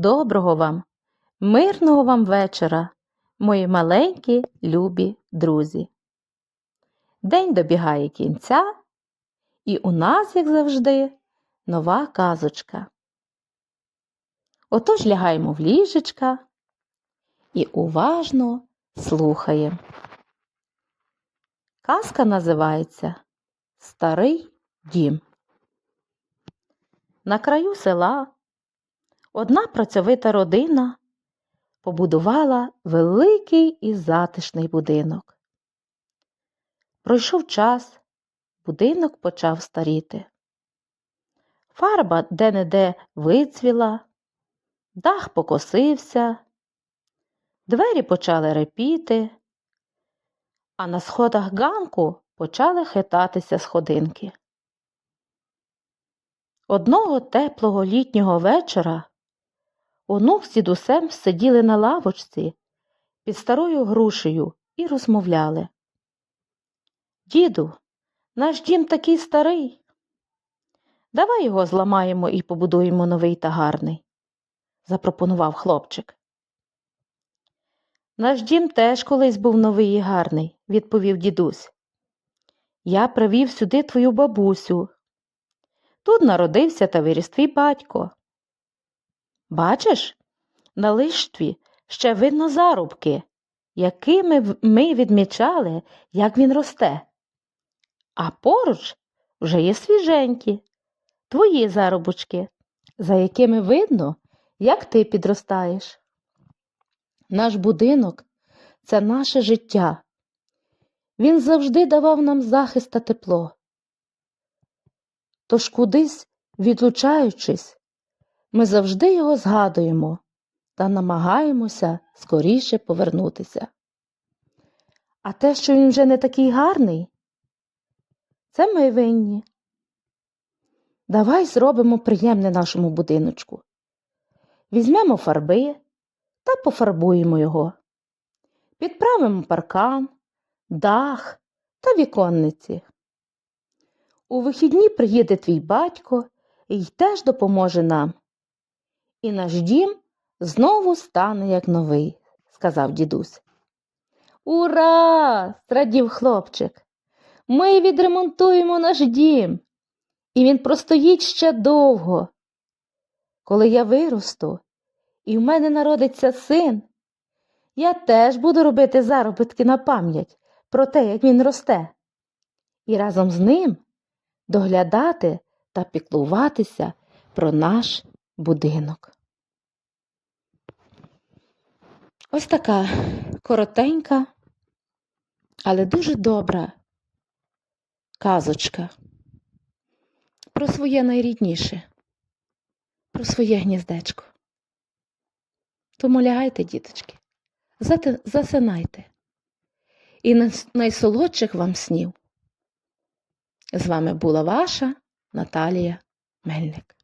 Доброго вам, мирного вам вечора, мої маленькі любі друзі. День добігає кінця, і у нас, як завжди, нова казочка. Отож лягаємо в ліжечка і уважно слухаємо. Казка називається Старий дім. На краю села одна працьовита родина побудувала великий і затишний будинок. Пройшов час, будинок почав старіти. Фарба де-не-де вицвіла, дах покосився, двері почали репіти, а на сходах ганку почали хитатися сходинки. Одного теплого літнього вечора онук з дідусем сиділи на лавочці під старою грушею і розмовляли. Діду, наш дім такий старий. Давай його зламаємо і побудуємо новий та гарний, запропонував хлопчик. Наш дім теж колись був новий і гарний, відповів дідусь. Я привів сюди твою бабусю. Тут народився та виріс твій батько. Бачиш, на лиштві ще видно зарубки, якими ми відмічали, як він росте. А поруч вже є свіженькі, твої заробочки, за якими видно, як ти підростаєш. Наш будинок це наше життя. Він завжди давав нам захист та тепло. Тож кудись, відлучаючись, ми завжди його згадуємо та намагаємося скоріше повернутися. А те, що він вже не такий гарний, це ми винні. Давай зробимо приємне нашому будиночку. Візьмемо фарби та пофарбуємо його. Підправимо паркан, дах та віконниці. У вихідні приїде твій батько і теж допоможе нам. І наш дім знову стане як новий, сказав дідусь. Ура! зрадів хлопчик. Ми відремонтуємо наш дім, і він простоїть ще довго. Коли я виросту, і в мене народиться син, я теж буду робити заробітки на пам'ять про те, як він росте, і разом з ним доглядати та піклуватися про наш будинок. Ось така коротенька, але дуже добра казочка про своє найрідніше, про своє гніздечко. Тому лягайте, діточки, засинайте. І найсолодших вам снів. З вами була ваша Наталія Мельник.